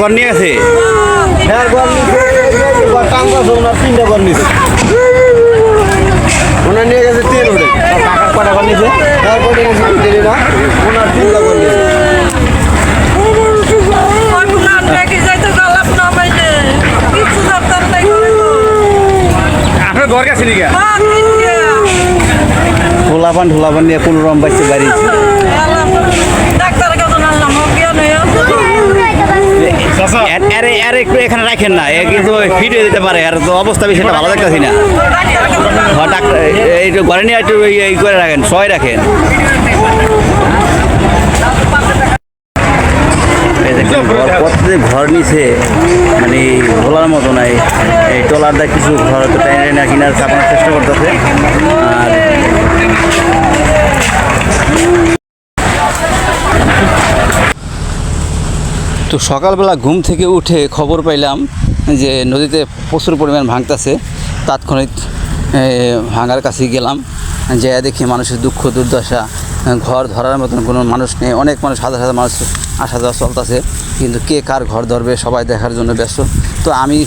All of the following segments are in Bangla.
ঘর নিয়ে গেছে? হ্যাঁ ঘর নিচে ঘর টাঙ্গা আছে ওনার তিনটা ঘর নিচে ওনার নিয়ে গেছে তেল ওরে কাকার কটা ঘর নিয়েছে? তারপরে গেছে জানি না। ওনার তিনটা ঘর নিচে আপনার নাকি যাইতে গেলাম না মাইনে কিছু দরকার নাই করে তো আপনার ঘর গেছে। নাকি ঢোলাপান ঢোলাপান নিয়ে কোনো রকম বাইছে বাড়ি ডাক্তার কাছে আনলাম অজ্ঞান হয়ে আরে আরে একটু এখানে রাখেন না। কিন্তু ফিট হয়ে যেতে পারে। আর তো অবস্থা বেশি ভালো দেখতেছি না। ডাক্তার কাছে ঘর নিয়ে একটু এই- করে রাখেন, সবাই রাখেন। প্রত্যেক ঘর নিচে মানে ভোলার মতো নাই এই টলারদা কিছু ঘর তো টাইনে টাইনে কিনার চাপানোর চেষ্টা করতেছে। আর তো সকালবেলা ঘুম থেকে উঠে খবর পাইলাম যে নদীতে প্রচুর পরিমাণ ভাঙতেছে। তাৎক্ষণিক ভাঙার কাছে গেলাম। যে দেখি মানুষের দুঃখ, দুর্দশা, ঘর ধরার মতন কোনো মানুষ নেই। অনেক মানুষ, হাজার হাজার মানুষ আসা যাওয়া চলতেছে। কিন্তু কে কার ঘর ধরবে, সবাই দেখার জন্য ব্যস্ত। তো আমি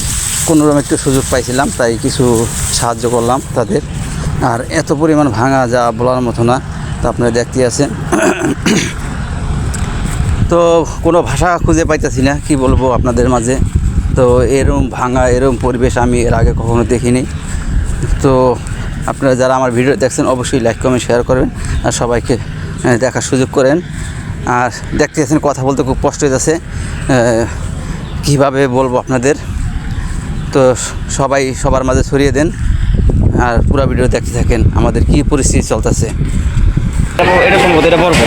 কোনোরকম একটু সুযোগ পাইছিলাম, তাই কিছু সাহায্য করলাম তাদের। আর এত পরিমাণ ভাঙা যা বলার মতো না, তা আপনারা দেখতে আছেন। তো কোনো ভাষা খুঁজে পাইতেছি না, কি বলব আপনাদের মাঝে? তো এরম ভাঙা, এরম পরিবেশ আমি এর আগে কখনো দেখিনি। তো আপনারা যারা আমার ভিডিও দেখছেন, অবশ্যই লাইক কমেন্ট শেয়ার করবেন আর সবাইকে দেখার সুযোগ করেন। আর দেখতে আছেন, কথা বলতে খুব কষ্ট হইতেছে কীভাবে বলব আপনাদের? তো সবাই সবার মাঝে ছড়িয়ে দেন আর পুরো ভিডিও দেখতে থাকেন আমাদের কী পরিস্থিতি চলতেছে। বলব এটা বলব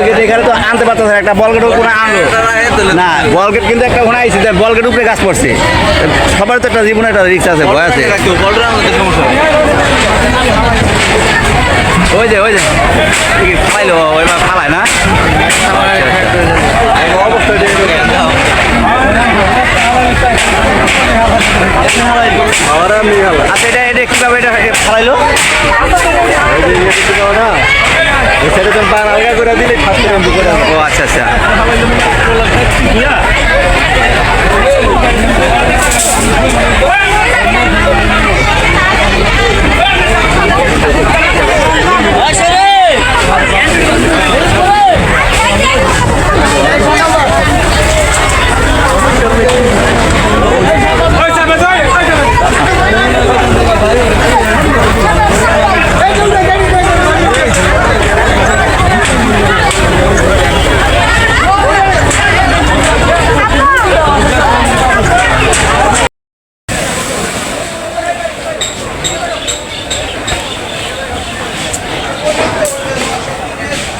বল গেট এখানে তো আনতে পারতেছে না, একটা বলগেট কোনো আনলো না বলগেট কিন্তু একটা ওখানে আইসি বল গেট উপরে গাছ পড়ছে। সবার তো একটা জীবনে একটা রিক্স আছে ভয় আছে। ওই যে ওই যে। পাইলো ওই মা ফালায় না? আচ্ছা এটা এটা কীভাবে এটা ফালাইলো সেটা তো পার আলগা করে দিলে ফার্স্ট টাইম করে ও আচ্ছা আচ্ছা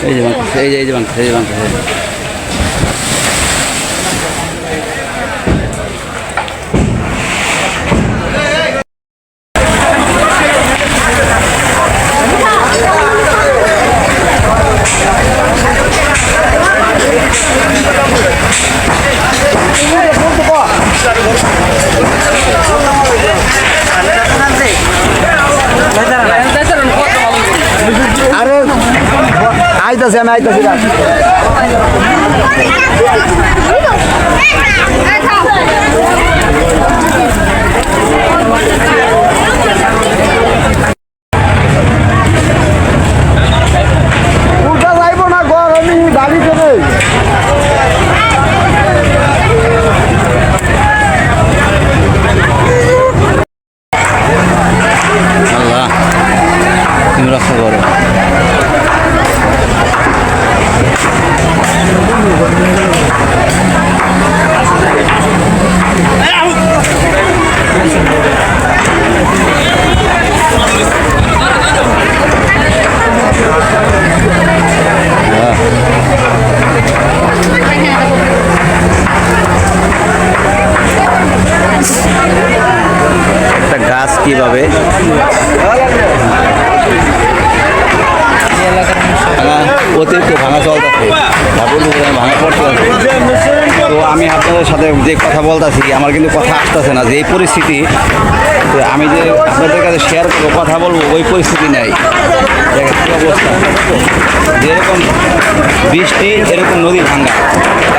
এই যে বাংলা এই যে এই যে বাংলা এই যে বাংলা আইতাছে আমি আইতাছি বলতেছি আমার কিন্তু কথা আসতেছে না যে এই পরিস্থিতি আমি যে আপনাদের কাছে শেয়ার করব, কথা বলব, ওই পরিস্থিতি নেই। অবস্থা। যেরকম বৃষ্টি, এরকম নদী ভাঙ্গা।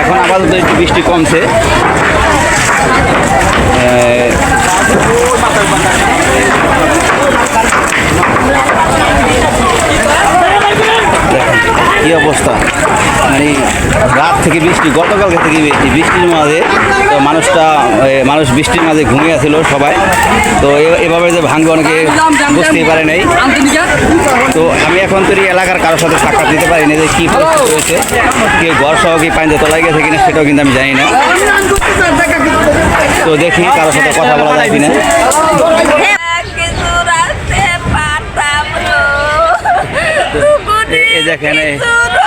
এখন আপাতত একটু বৃষ্টি কমছে। কি অবস্থা? মানে রাত থেকে বৃষ্টি, গতকালকে থেকে বৃষ্টি, বৃষ্টির মাঝে তো মানুষটা মানুষ বৃষ্টির মাঝে ঘুমিয়ে ছিল সবাই। তো এভাবে যে ভাঙবে অনেকে বুঝতেই পারে নাই। তো আমি এখন তো এলাকার কারোর সাথে সাক্ষাৎ দিতে পারি না যে কী পরিস্থিতি হয়েছে। কে ঘর সহ কি পানিতে তলায় গেছে কিনা সেটাও কিন্তু আমি জানি না। তো দেখি কারোর সাথে কথা বলা যায় কিনা। এই দেখেন এই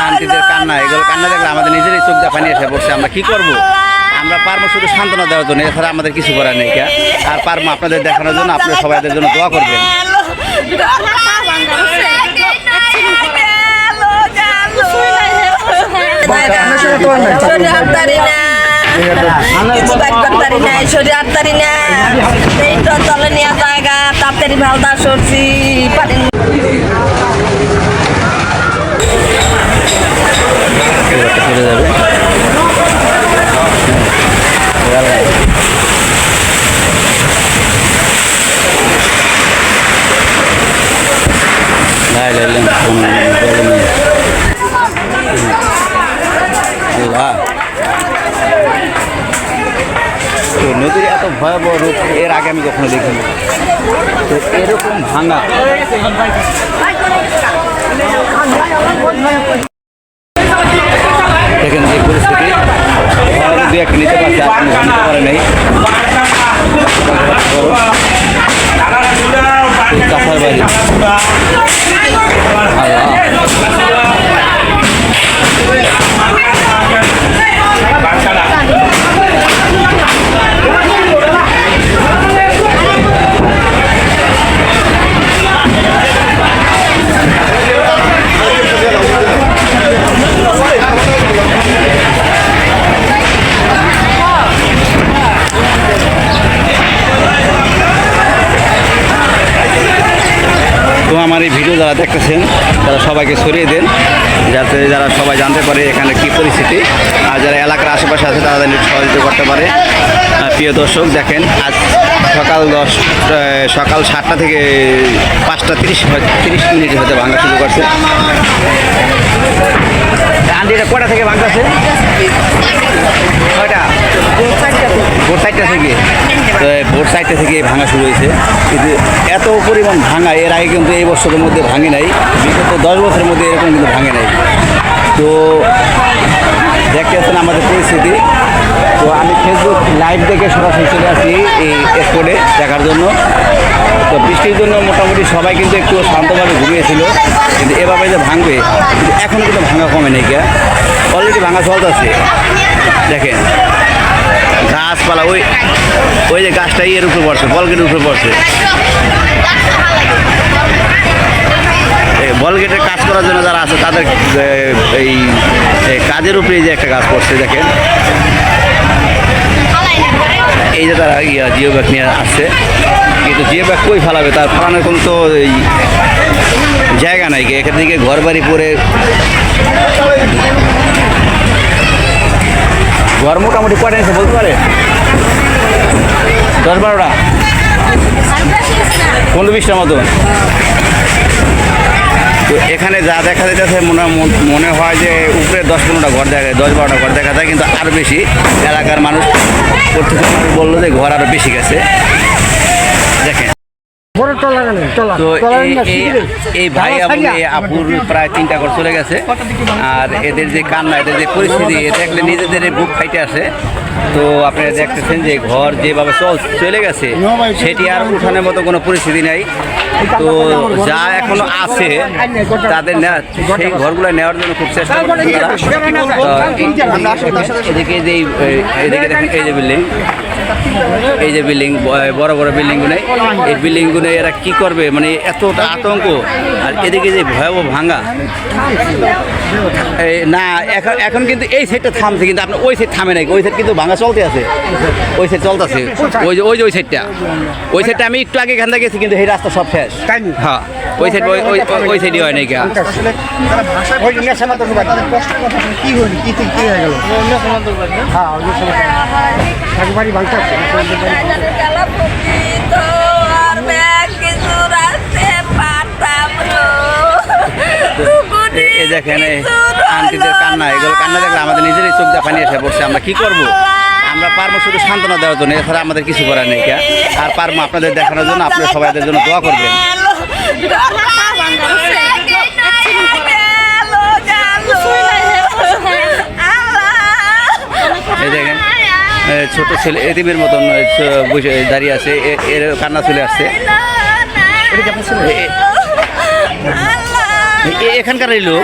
আন্টিদের কান্না এগুলো কান্না দেখলে আমাদের নিজেরই চোখ দিয়ে পানি এসে পড়ছে। আমরা কি করব? আমরা পারব শুধু সান্ত্বনা দেওয়ার জন্য এছাড়া আমাদের কিছু করার নেই কা। আর পারব আপনাদের দেখানোর জন্য আপনারা সবাইদের জন্য দোয়া করবেন। তাড়াতাড়ি পানি চলে নদীর এত ভয়াবহ রূপ এর আগে আমি কখনো দেখিনি। তো এরকম ভাঙা। আমার এই ভিডিও যারা দেখতেছেন, তারা সবাইকে সরিয়ে দেন, যাতে যারা সবাই জানতে পারে এখানে কি পরিস্থিতি। আর যারা এলাকার আশেপাশে আছে, তারা যেন সহযোগিতা করতে পারে। প্রিয় দর্শক, দেখেন, আজ সকাল দশ সকাল সাতটা থেকে পাঁচটা তিরিশ তিরিশ মিনিট হতে ভাঙা শুরু করছে। আন্টিটা কটা থেকে ভাঙতেছে? কয়টা ভোর সাইডটা থেকে, তো ভোর সাইডটা থেকে ভাঙা শুরু হয়েছে। কিন্তু এত পরিমাণ ভাঙা, এর আগে কিন্তু এই বছরের মধ্যে ভাঙে নাই, বিগত দশ বছরের মধ্যে এরকম কিন্তু ভাঙে নাই। তো দেখতে পাচ্ছেন আমাদের পরিস্থিতি। তো আমি ফেসবুক লাইভ দেখে সরাসরি চলে আসি এই স্পটে দেখার জন্য। তো বৃষ্টির জন্য মোটামুটি সবাই কিন্তু একটু শান্তভাবে ঘুমিয়েছিল, কিন্তু এভাবে যে ভাঙবে এখনও কিন্তু ভাঙা কমে নেই কে। অলরেডি ভাঙা চলতে আছে। দেখেন। গাছপালা, ওই ওই যে গাছটা ইয়ের উপরে পড়ছে, বলগেটের উপরে পড়ছে। বলগেটের কাজ করার জন্য যারা আছে, তাদের এই এই কাজের উপরে যে একটা গাছ পড়ছে, দেখেন। এই যে তারা ইয়া জিও ব্যাগ নিয়ে আসছে। কিন্তু জিও ব্যাগ কই ফালাবে? তার ফালানোর কোনো তো এই জায়গা নাই। এখান থেকে ঘর বাড়ি পরে ঘর মোটামুটি কটা নিয়েছে বলতে পারে? দশ বারোটা? পনেরো বিশটার মতো। তো এখানে যা দেখা যাচ্ছে মনে মনে হয় যে উপরে দশ পনেরোটা ঘর দেখা যায়, দশ বারোটা ঘর দেখা যায়, কিন্তু আরও বেশি। এলাকার মানুষ, প্রত্যেক মানুষ বলল যে ঘর আরও বেশি গেছে। দেখেন তো এই- ভাই এবং এই আপুর প্রায় তিনটা ঘর চলে গেছে। আর এদের যে কান্না এদের যে পরিস্থিতি দেখলে নিজেদের বুক খাইতে আসে। তো আপনারা দেখতেছেন যে ঘর যেভাবে চল চলে গেছে সেটি আর উঠানোর মতো কোনো পরিস্থিতি নাই। তো যা এখনও আছে তাদের সেই ঘরগুলো নেওয়ার জন্য খুব চেষ্টা করছে এদিকে যে এদিকে দেখেন এই যে বিল্ডিং এই যে বিল্ডিং বড় বড় বিল্ডিংগুলো এই বিল্ডিংগুলো এরা কি করবে? মানে এতটা আতঙ্ক। আর এদিকে যে ভয়াবহ ভাঙা। না এখন এখন কিন্তু এই সাইডটা থামছে কিন্তু আপনার ওই সাইড থামে নাই। ওই সাইড কিন্তু ভাঙা চলতে আছে। ওই সাইড চলতেছে ওই যে ওই যে ওই সাইডটা ওই সাইডটা আমি একটু আগে এখান থেকে গেছি কিন্তু এই রাস্তা সব শেষ। হ্যাঁ ওই সাইড ওই ওই সাইডই হয় নাই কা আসলে তারা ভাষা ওই নেশা মাত্র তাদের কষ্ট কথা কি হলো কি কি হয়ে গেল হ্যাঁ এই দেখেন আন্টিদের কান্না এগুলো কান্না দেখলে আমাদের নিজেরই চোখ দিয়ে পানি এসে পড়ছে আমরা কি করব? আমরা পারব শুধু সান্ত্বনা দেওয়ার জন্য এছাড়া আমাদের কিছু করার নেই কা। আর পারব আপনাদের দেখানোর জন্য আপনারা সবাই এদের জন্য দোয়া করবেন। এই দেখেন ছোট ছেলে এতিমের মতন বসে দাঁড়িয়ে আছে এর কান্না চলে আসছে। এ- এখানকার এই লোক।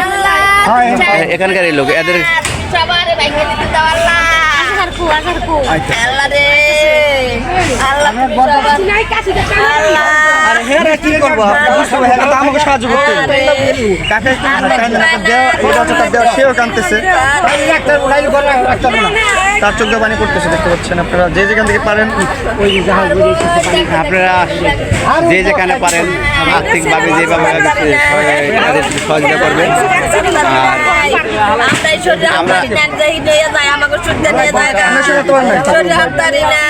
এখানকার। এই লোক। এদের আল্লাহ রে। আল্লাহ আল্লাহ। হ্যাঁ কি করব? আমাকে সাহায্য করতে কাকে সেও কানতেছে তার চোখ পানি পড়তেছে দেখতে পাচ্ছেন আপনারা। যে যেখান থেকে পারেন ওই আপনারা যে যেখানে পারেন আর্থিকভাবে যেভাবে সহযোগিতা করবেন। আর আমরা এই শরীরে আমরা- আমদানি না যাই নিয়ে যায় আমাকে শুদ্ধ নিয়ে যায় তো নাই। শরীরে আমদানি না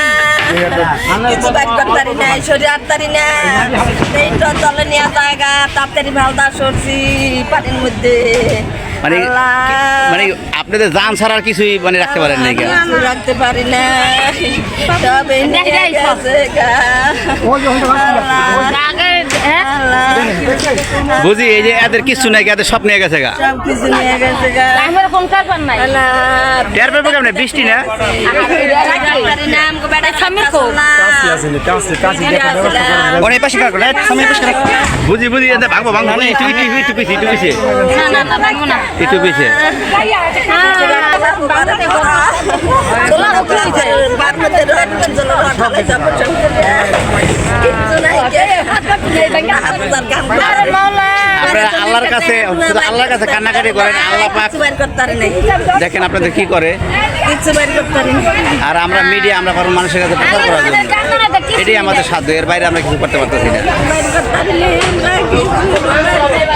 কিছু বাইর করতারি না শরীরে আমদানি না এইটা তলে নিয়ে যায় গা তাড়াতাড়ি ভালদা সরছি পানির মধ্যে। মানে। মানে আপনাদের যান ছাড়ার কিছুই মানে রাখতে পারেন আমি রাখতে পারি না তবে আল্লাহ বুঝি এই যে এদের কিছু নাই এদের সব নিয়ে গেছে গা। টের পারব কেমন? বৃষ্টি না? ওর এই পাশে কার করে সামনে পাশে কার বুঝি বুঝি ভাঙবো না না না ভাঙবো না। একটু আপনারা আল্লাহর কাছে আল্লাহর কাছে কান্নাকাটি করেন, আল্লাহ দেখেন আপনাদের কি করে। আর আমরা মিডিয়া আমরা পারব মানুষের কাছে প্রচার করার জন্য এটাই আমাদের সাধ্য, এর বাইরে আমরা কিছু করতে পারতেছি না।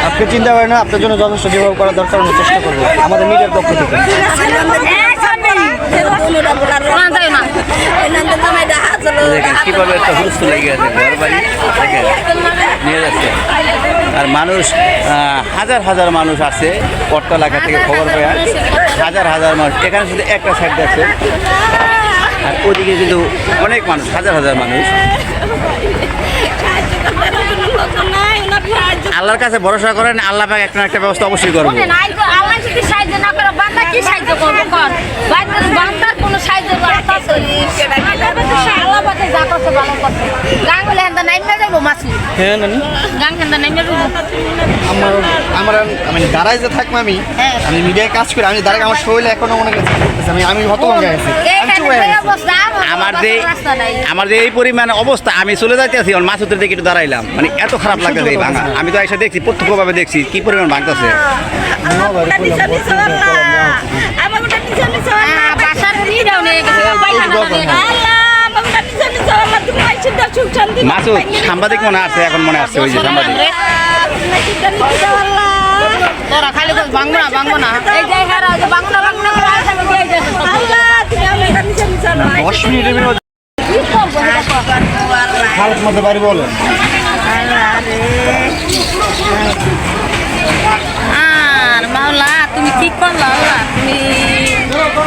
আপনি চিন্তা করেন না, আপনার জন্য যথেষ্ট যেভাবে করা দরকার আমরা চেষ্টা করব। আমাদের মিডিয়ার পক্ষ থেকে। কীভাবে একটা আর মানুষ হাজার হাজার মানুষ আছে পট্ট এলাকা থেকে খবর পেয়ে। হাজার হাজার মানুষ, এখানে শুধু একটা সাইড আছে আর ওদিকে কিন্তু অনেক মানুষ, হাজার হাজার মানুষ। আল্লাহর কাছে ভরসা করেন আল্লাহ একটা একটা ব্যবস্থা অবশ্যই করব। কি সাহায্য করব কর বান্দার বান্দার কোনো সাহায্য আল্লাহ পাকে যা করছে ভালো করছে। গাঙ্গুলে হেন্দা নাইমে যাব মাসি? হ্যাঁ নানি। গাং হেন্দা নাইমে যাব। আমার আমার আমি দাঁড়ায় যে থাকব আমি হ্যাঁ। আমি মিডিয়ায় কাজ করি আমি দাঁড়ায় আমার শরীরে এখনও মনে করছে আমি হতভঙ্গ হয়ে আমার যে আমার যে এই পরিমাণ অবস্থা আমি চলে যাইতে আছি মাছ উত্তর দিকে একটু দাঁড়াইলাম। মানে এত খারাপ লাগতেছে এই ভাঙা। আমি তো এসে দেখছি প্রত্যক্ষভাবে দেখছি কি পরিমাণ ভাঙতেছে। গেছে মাসুদ সাংবাদিক মনে আসছে এখন মনে আসছে ওই যে সাংবাদিক। তোরা খালি বল ভাঙবো না ভাঙবো না এই যে হারা যে ভাঙবো না ভাঙবো না করে আইসা আমি দিয়ে যাব দশ মিনিটের মধ্যে বাড়ি বলেন আর মাওলা ঠিক করলাম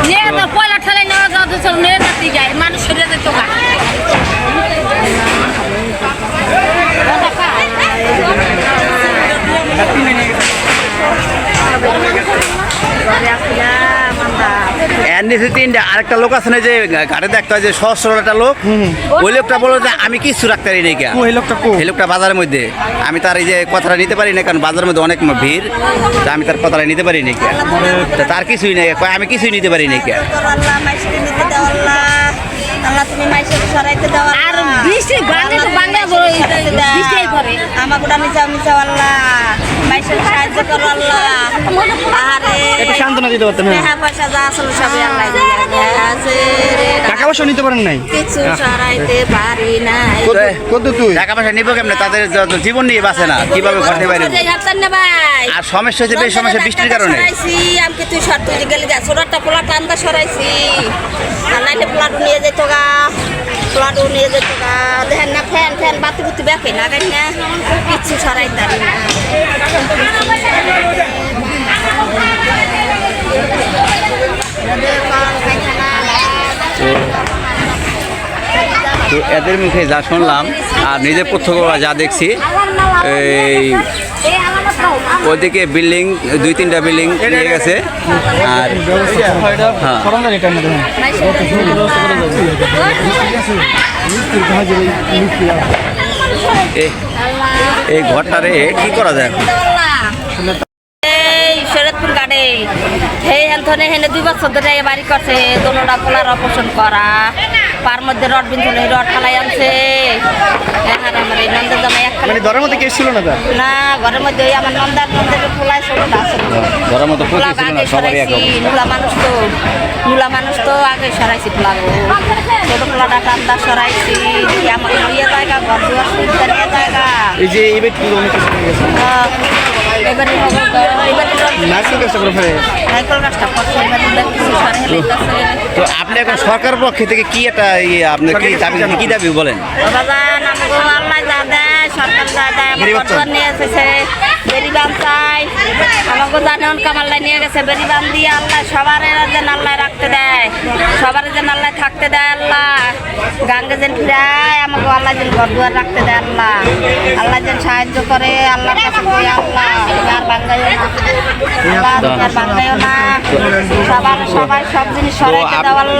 তুমি তো পয়লা ঠেলে নেওয়া যাওয়া তো মানুষ সরে যেত তিনটা আরেকটা লোক আছে না যে ঘাটে দেখতে হয় যে সহজ একটা লোক ওই লোকটা বলল যে আমি কিছু রাখতে পারি কে লোকটা কো লোকটা বাজারের মধ্যে আমি তার এই যে কথাটা নিতে পারি না কারণ বাজারের মধ্যে অনেক ভিড় তা আমি তার কথাটা নিতে পারি নাকি তার কিছুই নেই কয় আমি কিছুই নিতে পারি না কে আল্লাহ তুমি মাইসের সরাইতে দাও আর বৃষ্টি বাংলা তো বাংলা বৃষ্টি করে আমার গোটা মিশাও মিশাও আল্লাহ মাইসের সাহায্য করো আল্লাহ আরে একটু সান্ত্বনা দিতে পারতেন হ্যাঁ। পয়সা যা আসলে সবই আল্লাহ পয়সা নিতে পারেন নাই? কিছু সরাইতে পারি নাই। কত- তুই? টাকা পয়সা নিবো কেমনে? তাদের জীবন নিয়ে বাঁচে না। কীভাবে ঘর বাইরে ভাই? আর সমস্যা হচ্ছে বেশি সমস্যা বৃষ্টির কারণে। সরাইছি আমি কি তুই সর তুই গেলি যা ছোটটা পোলা টান্দা সরাইছি। আর নাইলে পোলাটু নিয়ে যেত গা পোলাটু নিয়ে যেত গা। দেখেন না ফ্যান ফ্যান বাতি বুতি বেঁকে না গাই না কিচ্ছু সরাই তারি না। তো তো এদের মুখে যা শুনলাম আর নিজের প্রত্যক্ষ যা দেখছি, এই ওইদিকে বিল্ডিং, দুই তিনটা বিল্ডিং নিয়ে গেছে। আর হ্যাঁ। এই- ঘরটারে কি করা যায় গাড়ে হে হেনথনে হেনে দুই বছর ধরে বাড়ি করছে দোনোটা পোলার অপারেশন করা। পার মধ্যে রড বিনছিল রড ফালাই আনছে। এই মানে ধরার মধ্যে কেউ ছিল না তার? না ঘরের মধ্যে ওই আমার নন্দার নন্দের পোলায় ছোটটা আছে। ঘরের মতো পোলা প্রতি ছিল না আগে সবারই এক সরাইছি অবস্থা। নুলা মানুষ তো নুলা মানুষ তো আগে সরাইছি পোলা ছোট পোলাটা টান্দা সরাইছি আমার ইয়ে জায়গা ঘর দুয়ার সুবিধা নিয়ে জায়গা। এই যে এই ব্যক্তি অনেক কিছু নিয়ে গেছে। আহ, এবারে হবে তো, এবারে তো করে ফেলে গাছটা আপনি এখন সরকার পক্ষে থেকে কি একটা ইয়ে আপনার কি দাবি কি দাবি বলেন? আমাকে নিয়ে জানেন কামাল্লা গেছে বেরিবান দিয়ে আল্লাহ সবার যেন আল্লাহ রাখতে দেয় সবার যেন আল্লাহ থাকতে দেয় আল্লাহ। গাঙ্গে যেন ফিরায় আমাকে আল্লাহ যেন ঘর দুয়ার রাখতে দেয় আল্লাহ। আল্লাহ যেন সাহায্য করে আল্লাহর কাছে আল্লাহ আর না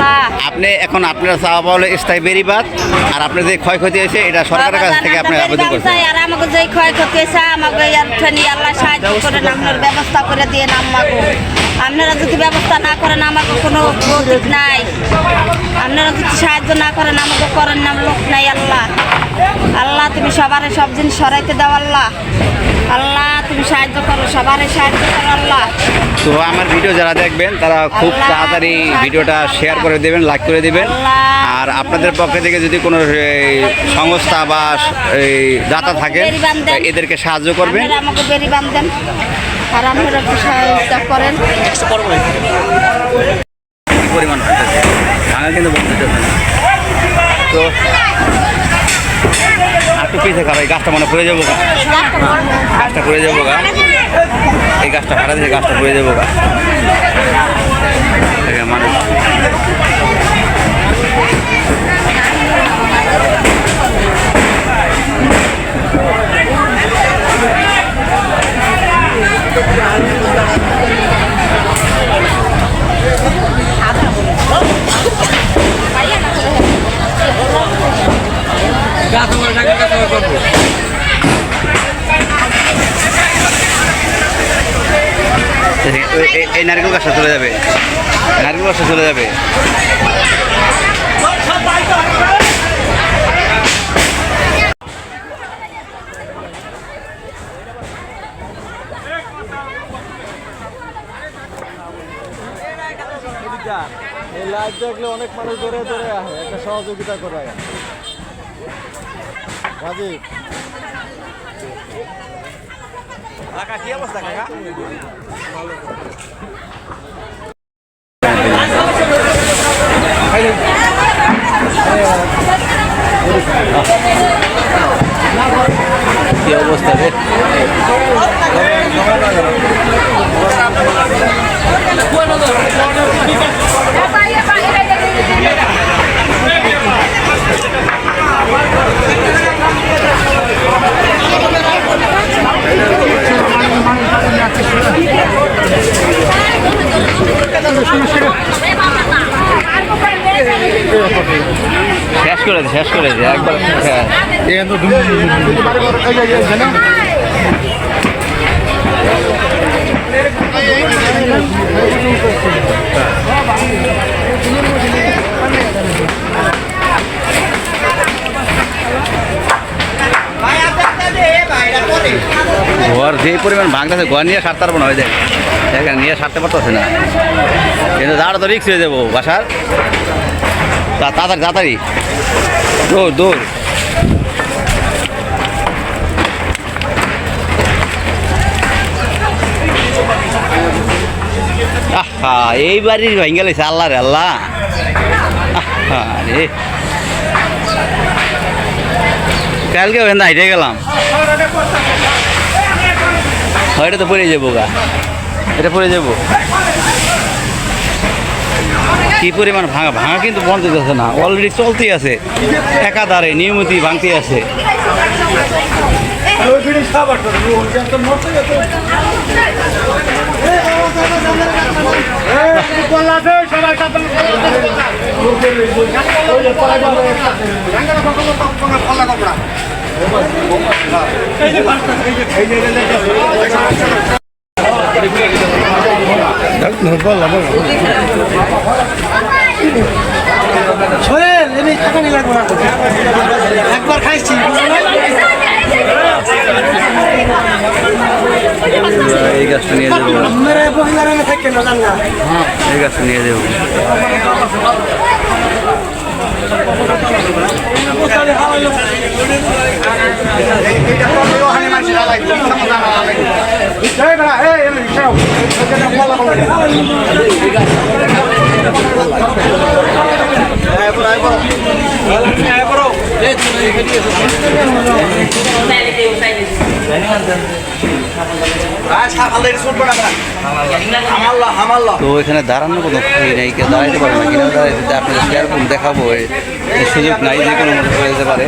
না আপনি এখন আপনারা চাওয়া পাওয়া হলো স্থায়ী বেরিবাদ আর আপনার যে ক্ষয়ক্ষতি হয়েছে এটা সরকারের কাছ থেকে আপনি আবেদন করছেন। আর আমাকে যে ক্ষয়ক্ষতি হয়েছে আমাকে আল্লাহ সাহায্য করে ব্যবস্থা করে দিয়ে আমাকে আপনারা যদি ব্যবস্থা না করেন আমাকে কোনো প্রতীক নাই। আপনারা যদি সাহায্য না করেন আমাকে করেন নাম লোক নাই আল্লাহ। আল্লাহ তুমি সবারে সব জিনিস সরাইতে দাও আল্লাহ। আল্লাহ তুমি সাহায্য করো সবারে সাহায্য করো আল্লাহ। তো আমার ভিডিও যারা দেখবেন তারা খুব তাড়াতাড়ি ভিডিওটা শেয়ার করে দেবেন লাইক করে দেবেন। আর আপনাদের পক্ষে থেকে যদি কোনো সংস্থা বা এই দাতা বেরিবান এদেরকে সাহায্য করবেন। আমাকে আর আপনারা সাহায্য করেন। পরিমাণ ভাঙা কিন্তু বলতে তো একটু পিছিয়ে খাবে এই গাছটা মনে পড়ে যাব গা। গাছটা পড়ে যাব গা। এই গাছটা হারা দিয়ে গাছটা পড়ে যাব গা। এই- নারকেল গাছটা চলে যাবে। নারকেল গাছটা চলে যাবে। এই লাইভ দেখলে অনেক মানুষ ধরে ধরে আসে একটা সহযোগিতা করে রাজীব। কি অবস্থা কাকা? কি অবস্থা রে? ঘর যে পরিমাণ ভাঙতেছে ঘর নিয়ে সারতে পারব না হয়ে যায় নিয়ে সারতে পারতেছে না কিন্তু দাঁড়া তো রিক্স হয়ে যাব বাসার তাড়াতাড়ি তাড়াতাড়ি দৌড় দৌড় আহা, এই বাড়ির ভেঙে গেছে আল্লাহ। রে। আল্লাহ কালকে ওখানে হাইটে গেলাম। এটা তো পড়ে যাব গা। এটা পড়ে যাব। কি পরিমাণ ভাঙা ভাঙা কিন্তু বন্ধ হচ্ছে না। অলরেডি চলতে আছে। একাধারে নিয়মিত ভাঙতে আছে। সোহেল এনে টাকা নিয়ে লাগবে একবার খাইছি। এই গাছটা নিয়ে যাব এই গাছটা নিয়ে যাব তো এখানে দাঁড়ানোর কোনো এই নেই, কেউ দাঁড়াইতে পারে না, কিনা দাঁড়াইতে আপনাদের করুন দেখাবো সুযোগ নাই, যে কোনো মতো হয়ে যেতে পারে।